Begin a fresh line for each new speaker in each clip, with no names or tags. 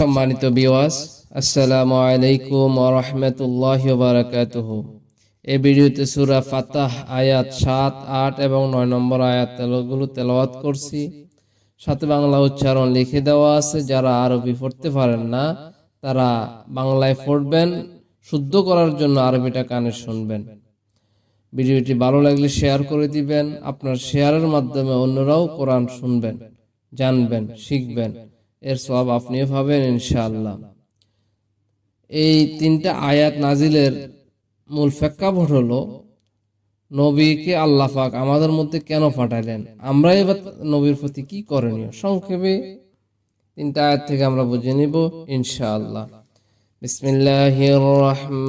সম্মানিত বিওয়াস আসসালামু আলাইকুম রহমতুল্লাহ বারাকাতুহ। এই ভিডিওতে সুরা ফাতাহ আয়াত সাত, আট এবং নয় নম্বর আয়াত তেলগুলো তেলাওয়াত করছি। সাথে বাংলা উচ্চারণ লিখে দেওয়া আছে, যারা আরবি পড়তে পারেন না, তারা বাংলায় পড়বেন, শুদ্ধ করার জন্য আরবিটা কানে শুনবেন। ভিডিওটি ভালো লাগলে শেয়ার করে দিবেন, আপনার শেয়ারের মাধ্যমে অন্যরাও কোরআন শুনবেন, জানবেন, শিখবেন। এর সব আপনিও পাবেন ইনশাআল্লাহ। এই তিনটা আয়াত নাজিলের মূল প্রেক্ষাপট হলো, নবীকে আল্লাহ পাক আমাদের মধ্যে কেন পাঠালেন আমরা এবার নবীর প্রতি কি করণীয়? সংক্ষেপে তিনটা আয়াত থেকে আমরা বুঝে নিব ইনশাআল্লাহ। বিসমিল্লাহির রহমানির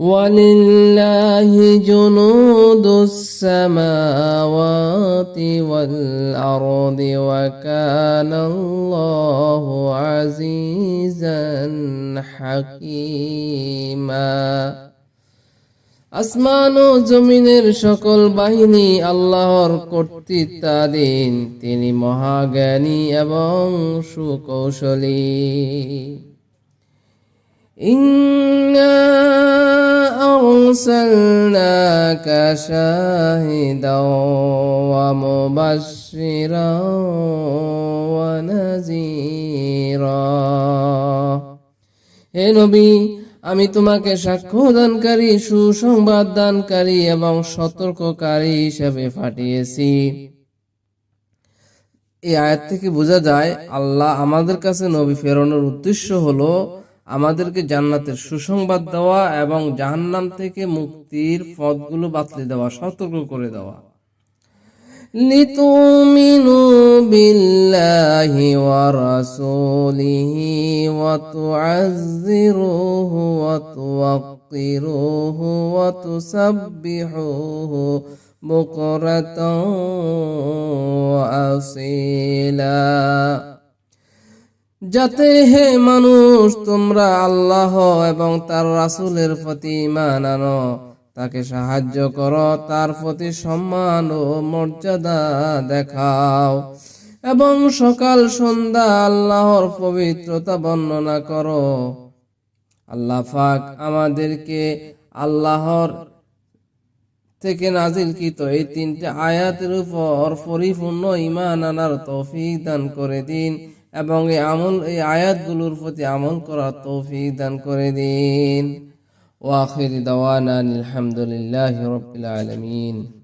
ولله جنود السماوات والأرض وكان الله عزيزا حكيما আসমান ও জমিনের সকল বাহিনী আল্লাহর কর্তৃত্বাধীন তিনি মহাজ্ঞানী এবং সুকৌশলী إنا أرسلناك شاهدا ومبشرا ونذيرا হে নবী আমি তোমাকে সাক্ষ্য দানকারী সুসংবাদ দানকারী এবং সতর্ককারী হিসেবে পাঠিয়েছি এই আয়াত থেকে বোঝা যায় আল্লাহ আমাদের কাছে নবী ফেরানোর উদ্দেশ্য হলো আমাদেরকে জান্নাতের সুসংবাদ দেওয়া এবং জাহান্নাম থেকে মুক্তির পথগুলো বাতলে দেওয়া সতর্ক করে দেওয়া لتؤمنوا بالله ورسوله وتعزروه وتوقروه وتسبحوه بكرة وأصيلا যাতে হে মানুষ, তোমরা আল্লাহ এবং তার রাসূলের প্রতি ঈমান আনো। তাকে সাহায্য করো, তার প্রতি সম্মান ও মর্যাদা দেখাও। এবং সকাল, সন্ধ্যা আল্লাহর পবিত্রতা বর্ণনা করো। আল্লাহ পাক আমাদেরকে আল্লাহর থেকে নাজিলকৃত এই তিনটে আয়াতের উপর পরিপূর্ণ ইমান আনার তৌফিক দান করে দিন। এবং এই আমল, এই আয়াতগুলোর প্রতি আমল করার তৌফিক দান করে দিন। ওয়াখির দাওয়ানা আলহামদুলিল্লাহ রাব্বিল আলামিন।